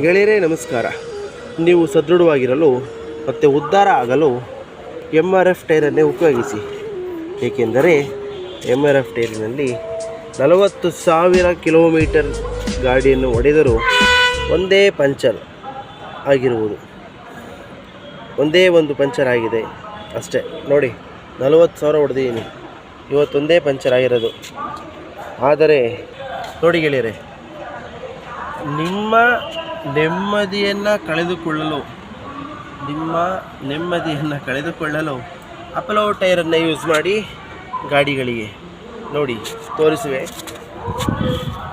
ಗೆಳೆಯರೇ, ನಮಸ್ಕಾರ. ನೀವು ಸದೃಢವಾಗಿರಲು ಮತ್ತು ಉದ್ಧಾರ ಆಗಲು ಎಂ ಆರ್ ಎಫ್ ಟೈರನ್ನೇ ಉಪಯೋಗಿಸಿ. ಏಕೆಂದರೆ ಎಂ ಆರ್ ಎಫ್ ಟೈರಿನಲ್ಲಿ ನಲವತ್ತು ಸಾವಿರ ಕಿಲೋಮೀಟರ್ ಗಾಡಿಯನ್ನು ಹೊಡೆದರೂ ಒಂದೇ ಪಂಚರ್ ಆಗಿರುವುದು. ಒಂದೇ ಒಂದು ಪಂಚರ್ ಆಗಿದೆ ಅಷ್ಟೇ. ನೋಡಿ, ನಲವತ್ತು ಸಾವಿರ ಹೊಡೆದಿದ್ದೀನಿ ಇವತ್ತೊಂದೇ ಪಂಚರ್ ಆಗಿರೋದು. ಆದರೆ, ನೋಡಿ ಗೆಳೆಯರೆ, ನಿಮ್ಮ ನೆಮ್ಮದಿಯನ್ನು ಕಳೆದುಕೊಳ್ಳಲು, ನಿಮ್ಮ ನೆಮ್ಮದಿಯನ್ನು ಕಳೆದುಕೊಳ್ಳಲು ಅಪಲೋ ಟೈರನ್ನು ಯೂಸ್ ಮಾಡಿ ಗಾಡಿಗಳಿಗೆ. ನೋಡಿ, ತೋರಿಸುವೆ.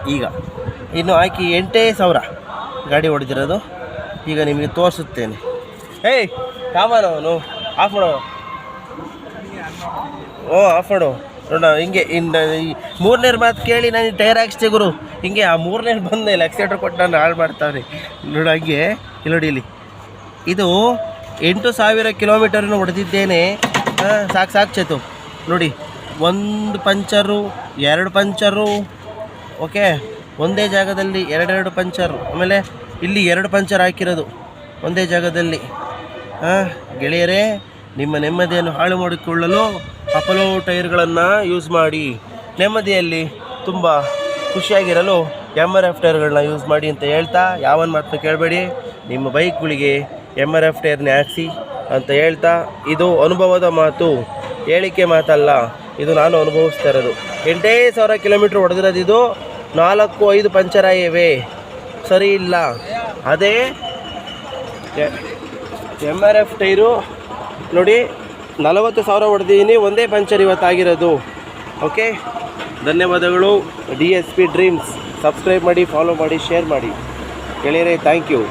ಈಗ, ಇನ್ನು ಹಾಕಿ ಎಂಟೇ ಸಾವಿರ ಗಾಡಿ ಹೊಡೆದಿರೋದು. ಈಗ ನಿಮಗೆ ತೋರಿಸುತ್ತೇನೆ. ಏಯ್ ಕಾಮನವನು ಆಫ್ ಮಾಡೋ. ಓ ಆಫ್ ಮಾಡು. ನೋಡ, ಹಿಂಗೆ ಇನ್ನು ಈ ಮೂರನೇ ಮಾತು ಕೇಳಿ ನಾನು ಟೈರ್ ಹಾಕ್ಸ್ತೆ ಗುರು. ಹಿಂಗೆ ಆ ಮೂರನೇ ಬಂದ ಎಕ್ಸೈಟರ್ ಕೊಟ್ಟು ನಾನು ಹಾಳು ಮಾಡ್ತಾವ್ರಿ. ನೋಡ, ಹಂಗೆ, ಇಲ್ಲಿ ನೋಡಿ ಇಲ್ಲಿ. ಇದು ಎಂಟು ಸಾವಿರ ಕಿಲೋಮೀಟರ್ನ ಹೊಡೆದಿದ್ದೇನೆ. ಸಾಕು ಸಾಕು ಚೇತು. ನೋಡಿ, ಒಂದು ಪಂಚರು, ಎರಡು ಪಂಚರು, ಓಕೆ? ಒಂದೇ ಜಾಗದಲ್ಲಿ ಎರಡೆರಡು ಪಂಚರು, ಆಮೇಲೆ ಇಲ್ಲಿ ಎರಡು ಪಂಚರ್ ಹಾಕಿರೋದು. ಒಂದೇ ಜಾಗದಲ್ಲಿ. ಹಾಂ, ಗೆಳೆಯರೇ ನಿಮ್ಮ ನೆಮ್ಮದಿಯನ್ನು ಹಾಳು ಮಾಡಿಕೊಳ್ಳಲು ಅಪಲೋ ಟೈರ್ಗಳನ್ನು ಯೂಸ್ ಮಾಡಿ. ನೆಮ್ಮದಿಯಲ್ಲಿ ತುಂಬ ಖುಷಿಯಾಗಿರಲು ಎಂ ಆರ್ ಎಫ್ ಟೈರ್ಗಳನ್ನ ಯೂಸ್ ಮಾಡಿ ಅಂತ ಹೇಳ್ತಾ, ಯಾವನ್ ಮಾತನ್ನು ಕೇಳಬೇಡಿ. ನಿಮ್ಮ ಬೈಕ್ಗಳಿಗೆ ಎಂ ಆರ್ ಎಫ್ ಟೈರ್ನೇ ಹಾಕ್ಸಿ ಅಂತ ಹೇಳ್ತಾ, ಇದು ಅನುಭವದ ಮಾತು, ಹೇಳಿಕೆ ಮಾತಲ್ಲ, ಇದು ನಾನು ಅನುಭವಿಸ್ತಾ ಇರೋದು. ಎಂಟೇ ಸಾವಿರ ಕಿಲೋಮೀಟ್ರ್ ಹೊಡೆದಿರೋದು ಇದು, ನಾಲ್ಕು, ಐದು ಪಂಚರ ಆಗಿವೆ ಸರಿ ಇಲ್ಲ. ಅದೇ ಎಂ ಆರ್ ಎಫ್ ಟೈರು ನೋಡಿ, ನಲವತ್ತು ಸಾವಿರ ಹೊಡೆದಿದ್ದೀನಿ ಒಂದೇ ಪಂಚರ್ ಇವತ್ತಾಗಿರೋದು. ಓಕೆ? ಧನ್ಯವಾದಗಳು. D S P dreams. Subscribe ಮಾಡಿ, ಫಾಲೋ ಮಾಡಿ, ಶೇರ್ ಮಾಡಿ. ಗೆಳೆಯರೆ, ಥ್ಯಾಂಕ್ ಯು.